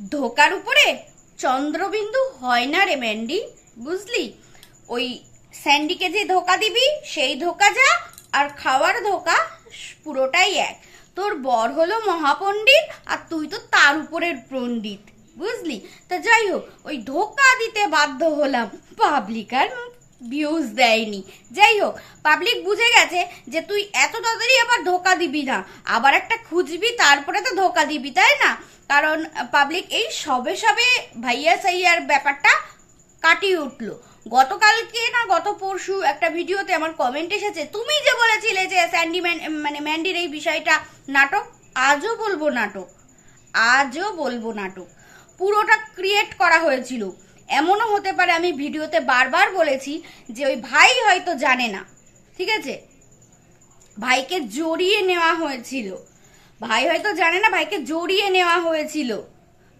ধোকার উপরে চন্দ্রবিন্দু হয় না রে ম্যান্ডি, বুঝলি? ওই স্যান্ডিকে যে ধোকা দিবি, সেই ধোকা যা, আর খাওয়ার ধোকা পুরোটাই এক। তোর বর হলো মহাপণ্ডিত, আর তুই তো তার উপরের পণ্ডিত, বুঝলি? তা যাই হোক, ওই ধোকা দিতে বাধ্য হলাম পাবলিক আর ভিউজ দেয়নি। যাই হোক পাবলিক বুঝে গেছে যে তুই এত তাড়াতাড়ি আবার ধোকা দিবি না। আবার একটা খুঁজবি, তারপরে তো ধোকা দিবি, তাই না? কারণ পাবলিক এই সবে সবে ভাইয়া সাইয়ার ব্যাপারটা কাটিয়ে উঠল। গতকালকে না, গত পরশু একটা ভিডিওতে আমার কমেন্ট এসেছে, তুমি যে বলেছিলে যে স্যান্ডি ম্যান মানে ম্যান্ডির এই বিষয়টা নাটক, আজও বলব নাটক, আজও বলব নাটক। পুরোটা ক্রিয়েট করা হয়েছিল। এমনও হতে পারে আমি ভিডিওতে বারবার বলেছি যে ওই ভাই হয়তো জানে না। ঠিক আছে? ভাইকে জড়িয়ে নেওয়া হয়েছিল। ভাই হয়তো জানে না, ভাইকে জড়িয়ে নেওয়া হয়েছিল।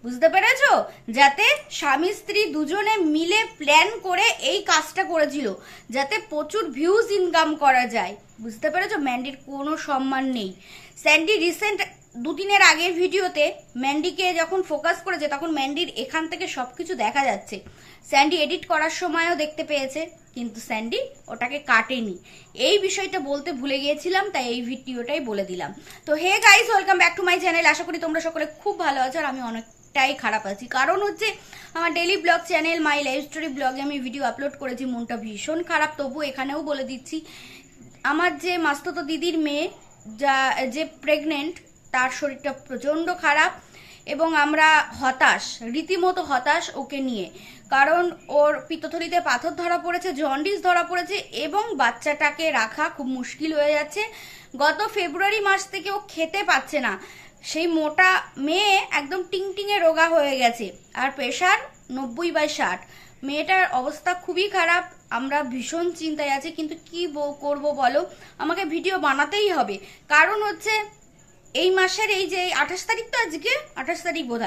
বুঝতে পেরেছ? যাতে স্বামী স্ত্রী দুজনে মিলে প্ল্যান করে এই কাজটা করেছিল, যাতে প্রচুর ভিউজ ইনকাম করা যায়। বুঝতে পেরেছ? ম্যান্ডির কোনো সম্মান নেই। স্যান্ডি রিসেন্ট দুদিনের আগের ভিডিওতে ম্যান্ডিকে যখন ফোকাস করেছে, তখন ম্যান্ডির এখান থেকে সব কিছু দেখা যাচ্ছে। স্যান্ডি এডিট করার সময়ও দেখতে পেয়েছে, কিন্তু স্যান্ডি ওটাকে কাটেনি। এই বিষয়টা বলতে ভুলে গিয়েছিলাম, তাই এই ভিডিওটাই বলে দিলাম। তো hey guys, welcome back to my channel. আশা করি তোমরা সকলে খুব ভালো আছো আর আমি অনেকটাই খারাপ আছি। কারণ হচ্ছে, আমার daily vlog channel my life story ব্লগে আমি ভিডিও আপলোড করেছি, মনটা ভীষণ খারাপ। তবু এখানেও বলে দিচ্ছি, আমার যে মাস্তত দিদির মেয়ে, যা, যে প্রেগনেন্ট তার শরীরটা প্রচণ্ড খারাপ এবং আমরা হতাশ, রীতিমতো হতাশ ওকে নিয়ে। কারণ ওর পিত্তথলিতে পাথর ধরা পড়েছে, জন্ডিস ধরা পড়েছে এবং বাচ্চাটাকে রাখা খুব মুশকিল হয়ে যাচ্ছে। গত ফেব্রুয়ারি মাস থেকে ও খেতে পাচ্ছে না। সেই মোটা মেয়ে একদম টিংটিংয়ে রোগা হয়ে গেছে আর প্রেশার নব্বই বাই ষাট। মেয়েটার অবস্থা খুবই খারাপ, আমরা ভীষণ চিন্তায় আছি, কিন্তু কি করব বলো? আমাকে ভিডিও বানাতেই হবে। কারণ হচ্ছে এই মাসের এই যে আঠাশ তারিখ তো আজকে, আঠাশ তারিখ বোধ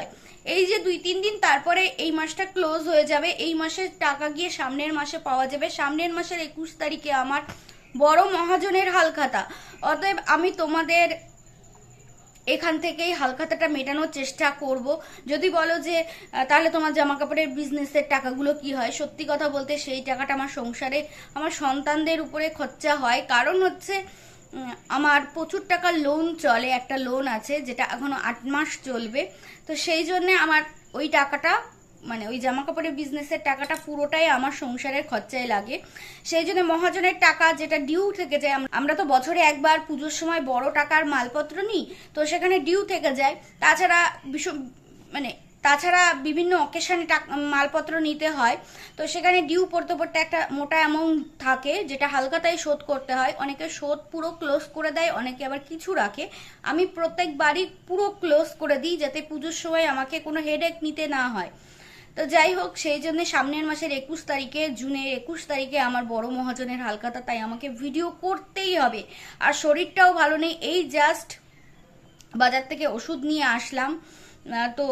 এই যে দুই তিন দিন তারপরে এই মাসটা ক্লোজ হয়ে যাবে, এই মাসের টাকা গিয়ে সামনের মাসে পাওয়া যাবে। সামনের মাসের একুশ তারিখে আমার বড় মহাজনের হালখাতা। অতএব আমি তোমাদের এখান থেকেই হালখাতাটা মেটানোর চেষ্টা করব। যদি বলো যে তাহলে তোমার জামা কাপড়ের বিজনেসের টাকাগুলো কি হয়? সত্যি কথা বলতে সেই টাকাটা আমার সংসারে, আমার সন্তানদের উপরে খরচা হয়। কারণ হচ্ছে আমার প্রচুর টাকা লোন চলে, একটা লোন আছে, যেটা এখনও আট মাস চলবে। তো সেই জন্যে আমার ওই টাকাটা মানে ওই জামা কাপড়ের বিজনেসের টাকাটা পুরোটাই আমার সংসারের খরচায় লাগে। সেই জন্য মহাজনের টাকা যেটা ডিউ থেকে যায় আমরা তো বছরে একবার পুজোর সময় বড় টাকার মালপত্র নিই, তো সেখানে ডিউ থেকে যায়। তাছাড়া ভীষণ মানে তাছাড়া বিভিন্ন অকেশনে মালপত্র নিতে হয়। তো সেখানে ডিউ পড়তে পড়তে একটা মোটা অ্যামাউন্ট থাকে, যেটা হালকাতায় শোধ করতে হয়। অনেকে শোধ পুরো ক্লোজ করে দেয়, অনেকে আবার কিছু রাখে। আমি প্রত্যেকবারই পুরো ক্লোজ করে দিই, যাতে পুজোর সময় আমাকে কোনো হেডেক নিতে না হয়। তো যাই হোক, সেই জন্য সামনের মাসের একুশ তারিখে, জুনের একুশ তারিখে আমার বড় মহাজনের হালকাতা, তাই আমাকে ভিডিও করতেই হবে। আর শরীরটাও ভালো নেই, এই জাস্ট বাজার থেকে ওষুধ নিয়ে আসলাম। তো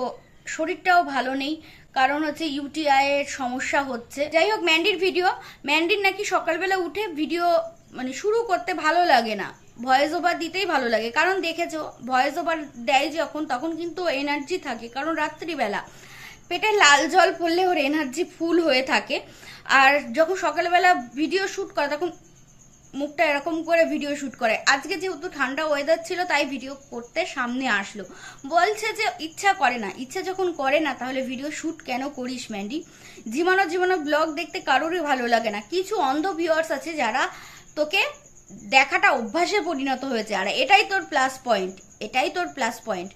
শরীরটাও ভালো নেই, কারণ হচ্ছে ইউটিআই এর সমস্যা হচ্ছে। যাই হোক ম্যান্ডির ভিডিও ম্যান্ডির নাকি সকালবেলা উঠে ভিডিও মানে শুরু করতে ভালো লাগে না। ভয়েস ওভার দিতেই ভালো লাগে। কারণ দেখেছ ভয়েস ওভার দেয় যখন, তখন কিন্তু এনার্জি থাকে, কারণ রাত্রিবেলা। পেটে লাল জল পড়লে ওর এনার্জি ফুল হয়ে থাকে। আর যখন সকালবেলা ভিডিও শ্যুট করে, তখন মুখটা এরকম করে ভিডিও শ্যুট করে। আজকে যেহেতু ঠান্ডা ওয়েদার ছিল, তাই ভিডিও করতে সামনে আসলো। বলছে যে, ইচ্ছা করে না। ইচ্ছা যখন করে না, তাহলে ভিডিও শ্যুট কেন করিস ম্যান্ডি জীবনো জীবনো ব্লগ দেখতে কারোরই ভালো লাগে না। কিছু অন্ধ ভিউয়ার্স আছে যারা তোকে দেখাটা অভ্যাসে পরিণত হয়েছে। আর এটাই তোর প্লাস পয়েন্ট এটাই তোর প্লাস পয়েন্ট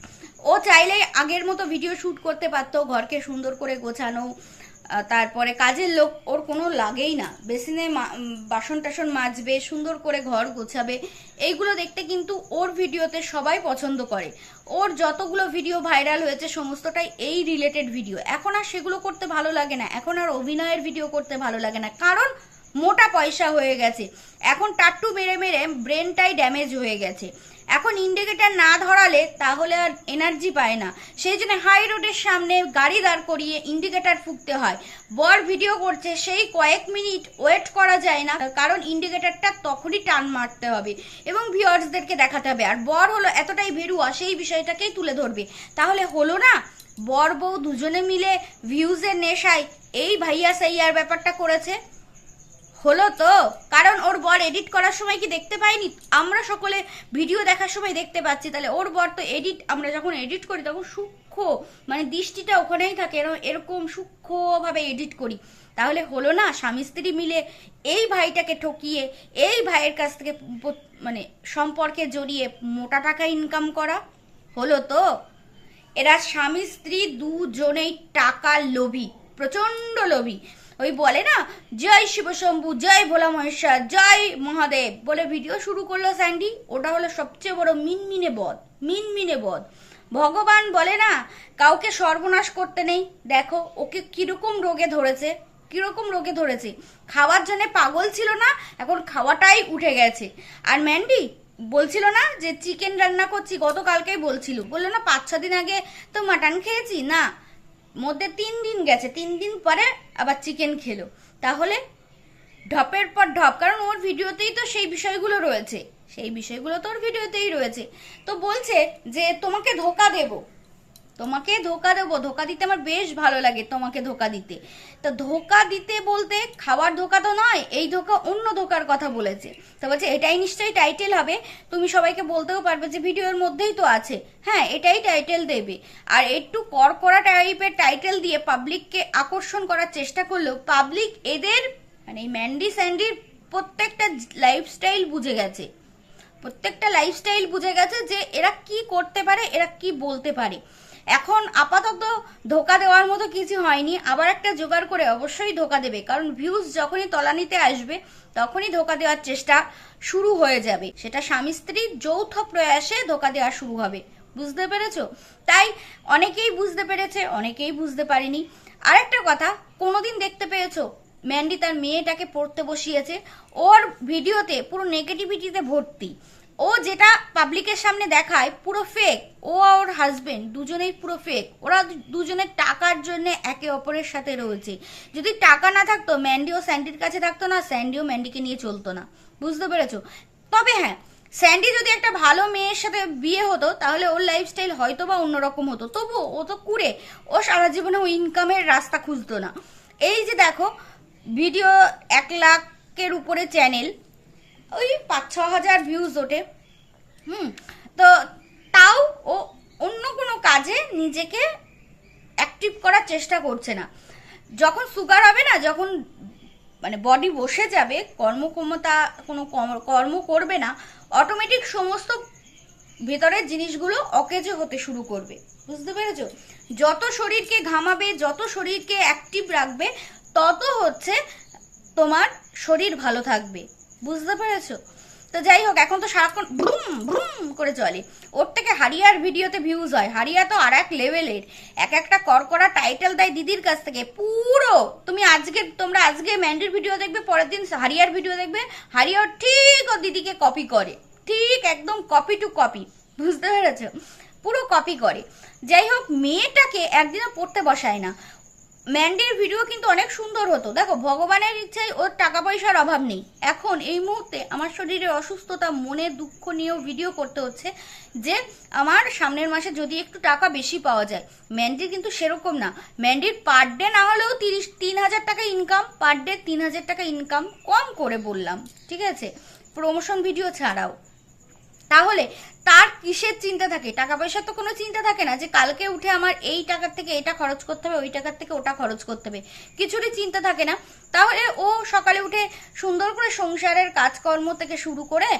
ও চাইলে আগের মতো ভিডিও শ্যুট করতে পারতো, ঘরকে সুন্দর করে গোছানো তারপরে কাজের লোক ওর কোনো লাগেই না। বেসিনে বাসন টাসন মাজবে, সুন্দর করে ঘর গোছাবে। এইগুলো দেখতে কিন্তু ওর ভিডিওতে সবাই পছন্দ করে। ওর যতগুলো ভিডিও ভাইরাল হয়েছে, সমস্তটাই এই রিলেটেড ভিডিও এখন আর সেগুলো করতে ভালো লাগে না। এখন আর অভিনয়ের ভিডিও করতে ভালো লাগে না। কারণ মোটা পয়সা হয়ে গেছে। এখন টাট্টু মেরে মেরে ব্রেনটাই ড্যামেজ হয়ে গেছে। এখন ইন্ডিকেটার না ধরালে তাহলে আর এনার্জি পায় না। সেই জন্য হাই রোডের সামনে গাড়ি দাঁড় করিয়ে ইন্ডিকেটার ফুঁকতে হয়। বর ভিডিও করছে, সেই কয়েক মিনিট ওয়েট করা যায় না, কারণ ইন্ডিকেটারটা তখনই টান মারতে হবে এবং ভিওয়ার্সদেরকে দেখাতে হবে। আর বর হলো এতটাই ভেরুয়া সেই বিষয়টাকেই তুলে ধরবে। তাহলে হলো না? বর বউ দুজনে মিলে ভিউজের নেশায় এই ভাইয়া সাইয়ার ব্যাপারটা করেছে। হলো তো। কারণ ওর বর এডিট করার সময় কি দেখতে পাইনি? আমরা সকলে ভিডিও দেখার সময় দেখতে পাচ্ছি। তাহলে ওর বর তো এডিট আমরা যখন এডিট করি তখন সূক্ষ্ম মানে দৃষ্টিটা ওখানেই থাকে এরকম এরকম সূক্ষ্মভাবে এডিট করি। তাহলে হলো না, স্বামী স্ত্রী মিলে এই ভাইটাকে ঠকিয়ে, এই ভাইয়ের কাছ থেকে মানে সম্পর্কে জড়িয়ে মোটা টাকা ইনকাম করা হলো তো। এরা স্বামী স্ত্রী দুজনেই টাকার লোভী প্রচণ্ড লোভী। ওই বলে না, জয় শিবশম্ভু, জয় ভোলা মহেশ্বর, জয় মহাদেব বলে ভিডিও শুরু করল স্যান্ডি। ওটা হলো সবচেয়ে বড় মিনমিনে বধ মিনমিনে বধ। ভগবান বলে না, কাউকে সর্বনাশ করতে নেই। দেখো, ওকে কীরকম রোগে ধরেছে, কীরকম রোগে ধরেছে। খাওয়ার জন্য পাগল ছিল না, এখন খাওয়াটাই উঠে গেছে। আর ম্যান্ডি বলছিল না যে, চিকেন রান্না করছি, গতকালকেই বলছিল। বলল, না পাঁচ ছ দিন আগে তো মাটন খেয়েছি। না মধ্যে তিন দিন গেছে, তিন দিন পরে আবার চিকেন খেলো। তাহলে ঢপের পর ঢপ, কারণ ওর ভিডিওতেই তো সেই বিষয়গুলো রয়েছে। সেই বিষয়গুলো তো ওর ভিডিওতেই রয়েছে। তো বলছে যে, তোমাকে ধোকা দেব। তোমাকে ধোকা দেবো, ধোকা দিতে আমার বেশ ভালো লাগে তোমাকে ধোকা দিতে। তো ধোকা দিতে বলতে খাওয়ার ধোকা তো নয়, এই ধোকা অন্য ধোকার কথা বলেছে। তো বলছে, এটাই নিশ্চয়ই টাইটেল হবে। তুমি সবাইকে বলতেও পারবে যে ভিডিওর মধ্যেই তো আছে। হ্যাঁ এটাই টাইটেল দেবে। আর একটু করকরা টাইপের টাইটেল দিয়ে পাবলিককে আকর্ষণ করার চেষ্টা করলেও পাবলিক এদের মানে এই ম্যান্ডি স্যান্ডির প্রত্যেকটা লাইফস্টাইল বুঝে গেছে। প্রত্যেকটা লাইফস্টাইল বুঝে গেছে যে এরা কি করতে পারে, এরা কি বলতে পারে। এখন আপাতত ধোকা দেওয়ার মতো কিছু হয়নি। আবার একটা জোগাড় করে অবশ্যই ধোকা দেবে, কারণ ভিউজ যখনই তলানিতে আসবে, তখনই ধোকা দেওয়ার চেষ্টা শুরু হয়ে যাবে। সেটা স্বামী স্ত্রীর যৌথ প্রয়াসে ধোকা দেওয়া শুরু হবে। বুঝতে পেরেছ? তাই অনেকেই বুঝতে পেরেছে, অনেকেই বুঝতে পারেনি। আরেকটা কথা, কোনোদিন দেখতে পেয়েছ, ম্যান্ডি তার মেয়েটাকে পড়তে বসিয়েছে, ওর ভিডিওতে পুরো নেগেটিভিটিতে ভর্তি। ও যেটা পাবলিকের সামনে দেখায়, পুরো ফেক ও ওর হাজবেন্ড দুজনেই পুরো ফেক ওরা দুজনের টাকার জন্য একে অপরের সাথে রয়েছে। যদি টাকা না থাকতো ম্যান্ডি ও স্যান্ডির কাছে থাকতো না স্যান্ডিও ম্যান্ডিকে নিয়ে চলতো না। বুঝতে পেরেছ? তবে হ্যাঁ স্যান্ডি যদি একটা ভালো মেয়ের সাথে বিয়ে হতো, তাহলে ওর লাইফস্টাইল হয়তো বা অন্যরকম হতো। তবু ও তো কুড়ে। ও সারা জীবনে ও ইনকামের রাস্তা খুঁজতো না। এই যে দেখো ভিডিও এক লাখের উপরে চ্যানেল ওই পাঁচ, ছ হাজার ভিউজ ওঠে। হুম, তো তাও ও অন্য কোনো কাজে নিজেকে অ্যাক্টিভ করার চেষ্টা করছে না। যখন সুগার হবে না, যখন মানে বডি বসে যাবে, কর্মক্ষমতা কোনো কর্ম করবে না অটোমেটিক সমস্ত ভেতরের জিনিসগুলো অকেজে হতে শুরু করবে। বুঝতে পেরেছ? যত শরীরকে ঘামাবে, যত শরীরকে অ্যাক্টিভ রাখবে, তত হচ্ছে তোমার শরীর ভালো থাকবে। বুঝতে পেরেছ? তো যাই হোক, এখন তো সারাক্ষণ ভ্রুম ভ্রুম করে চলে। ওর থেকে হারিয়ার ভিডিওতে ভিউজ হয়। হারিয়া তো আর এক লেভেলের এক একটা করকরা টাইটেল দেয় দিদির কাছ থেকে। পুরো! তুমি আজকে, তোমরা আজকে ম্যান্ডির ভিডিও দেখবে, পরের দিন হারিয়ার ভিডিও দেখবে। হারিয়াও ঠিক ও দিদিকে কপি করে। ঠিক একদম কপি টু কপি বুঝতে পেরেছ? পুরো কপি করে। যাই হোক, মেয়েটাকে একদিনও পড়তে বসায় না। ম্যান্ডির ভিডিও কিন্তু অনেক সুন্দর হতো। দেখো, ভগবানের ইচ্ছায় ওর টাকা পয়সার অভাব নেই। এখন এই মুহূর্তে আমার শরীরে অসুস্থতা, মনে দুঃখ নিয়েও ভিডিও করতে হচ্ছে যে, আমার সামনের মাসে যদি একটু টাকা বেশি পাওয়া যায় ম্যান্ডির কিন্তু সেরকম না। ম্যান্ডির পার ডে না হলেও তিরিশ, তিন হাজার টাকা ইনকাম পার ডে তিন হাজার টাকা ইনকাম কম করে বললাম, ঠিক আছে? প্রমোশন ভিডিও ছাড়াও। তাহলে তার কিসের চিন্তা থাকে? টাকা পয়সার তো কোনো চিন্তা থাকে না যে কালকে উঠে আমার এই টাকার থেকে এটা খরচ করতে হবে, ওই টাকার থেকে ওটা খরচ করতে হবে। কিছুরই চিন্তা থাকে না। তাহলে ও সকালে উঠে সুন্দর করে সংসারের কাজকর্ম থেকে শুরু করে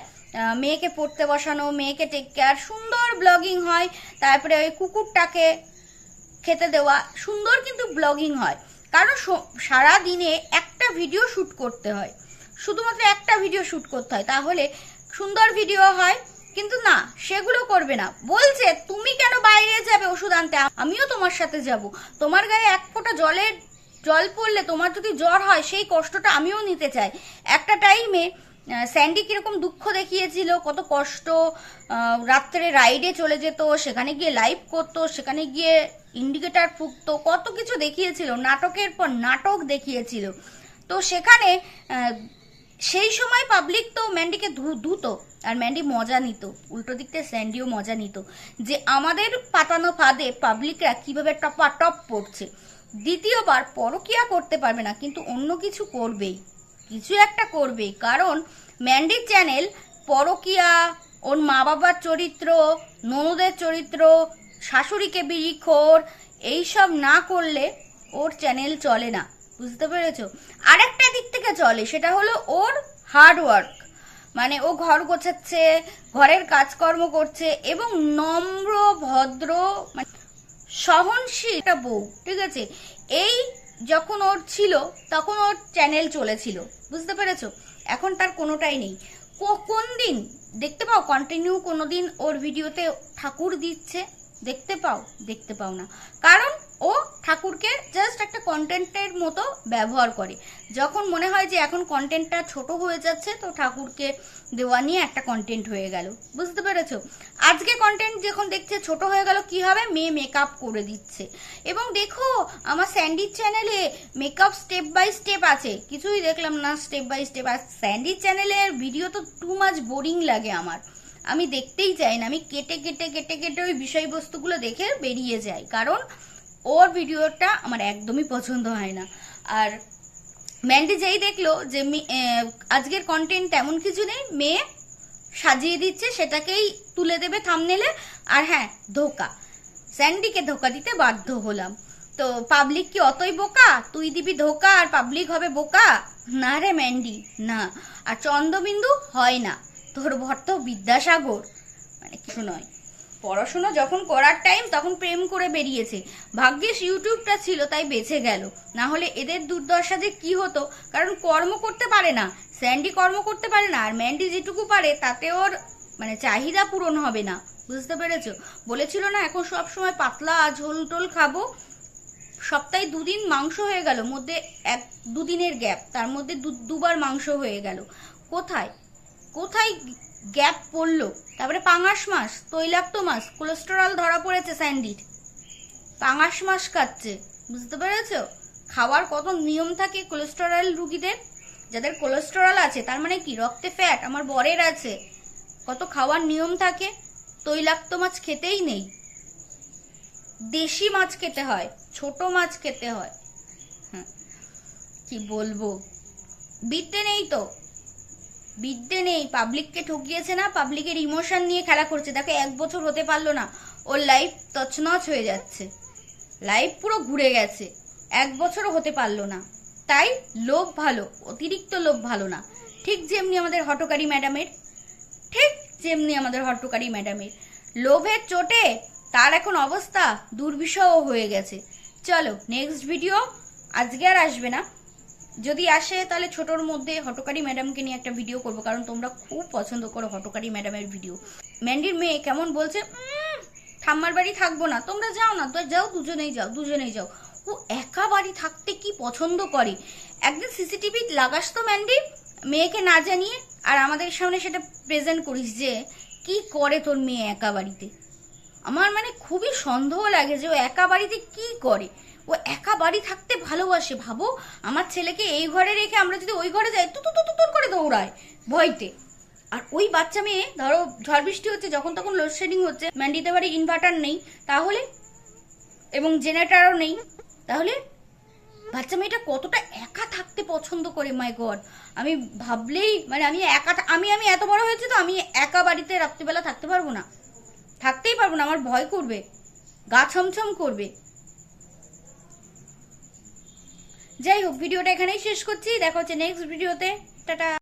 মেয়েকে পড়তে বসানো, মেয়েকে টেক কেয়ার সুন্দর ব্লগিং হয়, তারপরে ওই কুকুরটাকে খেতে দেওয়া, সুন্দর কিন্তু ব্লগিং হয়। কারণ সারা দিনে একটা ভিডিও শ্যুট করতে হয়। শুধুমাত্র একটা ভিডিও শ্যুট করতে হয়। তাহলে সুন্দর ভিডিও হয় কিন্তু না, সেগুলো করবে না। বলছে, তুমি কেন বাইরে যাবে ওষুধ আনতে? আমিও তোমার সাথে যাব। তোমার গায়ে এক ফোঁটা জলের, জল পড়লে তোমার যদি জ্বর হয়, সেই কষ্টটা আমিও নিতে চাই। একটা টাইমে স্যান্ডি কীরকম দুঃখ দেখিয়েছিল, কত কষ্ট রাত্রে রাইডে চলে যেত, সেখানে গিয়ে লাইভ করতো, সেখানে গিয়ে ইন্ডিকেটার ফুকতো কত কিছু দেখিয়েছিল, নাটকের পর নাটক দেখিয়েছিল। তো সেখানে সেই সময় পাবলিক তো ম্যান্ডিকে ধুতো, আর ম্যান্ডি মজা নিত। উল্টো দিক থেকে স্যান্ডিও মজা নিত। যে আমাদের পাতানো ফাঁদে পাবলিকরা কীভাবে টপা টপ পড়ছে। দ্বিতীয়বার পরকিয়া করতে পারবে না, কিন্তু অন্য কিছু করবেই। কিছু একটা করবেই, কারণ ম্যান্ডির চ্যানেল পরকিয়া, ওর মা বাবার চরিত্র, ননদের চরিত্র, শাশুড়িকে বিড়িখোর এইসব না করলে ওর চ্যানেল চলে না। বুঝতে পেরেছ? আরেকটা দিক থেকে চলে, সেটা হলো ওর হার্ডওয়ার্ক মানে ও ঘর গোছাচ্ছে, ঘরের কাজকর্ম করছে এবং নম্র, ভদ্র মানে সহনশীল একটা বউ, ঠিক আছে? এই যখন ওর ছিল, তখন ওর চ্যানেল চলেছিল, বুঝতে পেরেছ? এখন তার কোনোটাই নেই। কোন দিন? দেখতে পাও কন্টিনিউ কোনো দিন ওর ভিডিওতে ঠাকুর দিচ্ছে। দেখতে পাও দেখতে পাও না। কারণ ও ঠাকুরকে জাস্ট একটা কন্টেন্টের মতো ব্যবহার করে। যখন মনে হয় যে এখন কন্টেন্টটা ছোট হয়ে যাচ্ছে, তো ঠাকুরকে দেওয়া নিয়ে একটা কন্টেন্ট হয়ে গেল। বুঝতে পেরেছ? আজকে কন্টেন্ট যখন দেখছে ছোট হয়ে গেল, কি হবে? মেয়ে মেকআপ করে দিচ্ছে। এবং দেখো, আমার স্যান্ডির চ্যানেলে মেকআপ স্টেপ বাই স্টেপ আছে। কিছুই দেখলাম না স্টেপ বাই স্টেপ আর স্যান্ডির চ্যানেলের ভিডিও তো টু মাচ বোরিং লাগে আমার। আমি দেখতেই চাই না। আমি কেটে কেটে কেটে কেটে ওই বিষয়বস্তুগুলো দেখে বেরিয়ে যাই। কারণ ওর ভিডিওটা আমার একদমই পছন্দ হয় না। আর ম্যান্ডি যেই দেখল যে আজকের কন্টেন্ট তেমন কিছু নেই, মেয়ে সাজিয়ে দিচ্ছে, সেটাকেই তুলে দেবে থামনেলে আর হ্যাঁ ধোকা। স্যান্ডিকে ধোকা দিতে বাধ্য হলাম। তো পাবলিক কি অতই বোকা? তুই দিবি ধোকা আর পাবলিক হবে বোকা? না রে ম্যান্ডি, না। আর চন্দ্রবিন্দু হয় না। তোর ভর তো বিদ্যাসাগর। মানে কিছু নয়। পড়াশোনা যখন করার টাইম তখন প্রেম করে বেরিয়েছে। ভাগ্যিস ইউটিউবটা ছিল, তাই বেঁচে গেল। না হলে এদের দুর্দশা যে কি হতো, কারণ কর্ম করতে পারে না। স্যান্ডি কর্ম করতে পারে না, আর ম্যান্ডি যেটুকু পারে, তাতে ওর মানে চাহিদা পূরণ হবে না। বুঝতে পেরেছ? বলেছিল না, এখন সব সময় পাতলা ঝোল টোল খাব। সপ্তাহে দুদিন মাংস হয়ে গেল, মধ্যে এক, দুদিনের গ্যাপ তার মধ্যে দুবার মাংস হয়ে গেল। কোথায়? কোথায় গ্যাপ পড়ল? তারপরে পাঙাশ মাস, তৈলাক্ত মাস, কোলেস্টেরল ধরা পড়েছে স্যান্ডির পাঙাশ মাস খাচ্ছে বুঝতে পেরেছ? খাওয়ার কত নিয়ম থাকে কোলেস্টেরল রুগীদের? যাদের কোলেস্টেরল আছে, তার মানে কি? রক্তে ফ্যাট আমার বরের আছে। কত খাওয়ার নিয়ম থাকে? তৈলাক্ত মাছ খেতেই নেই। দেশি মাছ খেতে হয়, ছোট মাছ খেতে হয়। কি বলব? বিদ্যে নেই তো। বিদ্যে নেই। পাবলিককে ঠকিয়েছে না, পাবলিকের ইমোশন নিয়ে খেলা করছে। দেখো, এক বছর হতে পারল না। ওর লাইফ তছনছ হয়ে যাচ্ছে। লাইফ পুরো ঘুরে গেছে। এক বছরও হতে পারল না। তাই লোভ ভালো, অতিরিক্ত লোভ ভালো না। ঠিক যেমনি আমাদের হটকারী ম্যাডামের ঠিক যেমনি আমাদের হটকারী ম্যাডামের লোভের চোটে তার এখন অবস্থা দুর্বিষহ হয়ে গেছে। চলো নেক্সট ভিডিও আজকে আর আসবে না। যদি আসে তাহলে ছোটর মধ্যে হটকারী ম্যাডামকে নিয়ে একটা ভিডিও করব কারণ তোমরা খুব পছন্দ করো হটকারী ম্যাডামের ভিডিও ম্যান্ডির মেয়ে কেমন বলছে "উম, ঠাম্মার বাড়ি থাকব না তোমরা যাও না তো যাও দুজনেই যাও দুজনেই যাও। ও একা বাড়ি থাকতে কি পছন্দ করে? একদিন সিসিটিভি লাগাস তো ম্যান্ডি মেয়েকে না জানিয়ে আর আমাদের সামনে সেটা প্রেজেন্ট করিস যে কি করে তোর মেয়ে একা বাড়িতে? আমার মানে খুবই সন্দেহ লাগে যে ও একা বাড়িতে কি করে? ও একা বাড়ি থাকতে ভালোবাসে, ভাবো। আমার ছেলেকে এই ঘরে রেখে আমরা যদি ওই ঘরে যাই, তু তু তু তু করে দৌড়ায়, ভয়তে। আর ওই বাচ্চা মেয়ে, ধরো, ঝড় বৃষ্টি হচ্ছে, যখন তখন লোডশেডিং হচ্ছে ম্যান্ডিতে বাড়ি ইনভার্টার নেই, তাহলে? এবং জেনারেটারও নেই, তাহলে? বাচ্চা মেয়েটা কতটা একা থাকতে পছন্দ করে মাই গড আমি ভাবলেই মানে আমি একা আমি আমি এত বড় হয়েছে তো, আমি একা বাড়িতে রাত্রিবেলা থাকতে পারব না। থাকতেই পারব না, আমার ভয় করবে, গা ছমছম করবে। যাই হোক ভিডিওটা এখানেই শেষ করছি। দেখা হচ্ছে নেক্সট ভিডিওতে টাটা।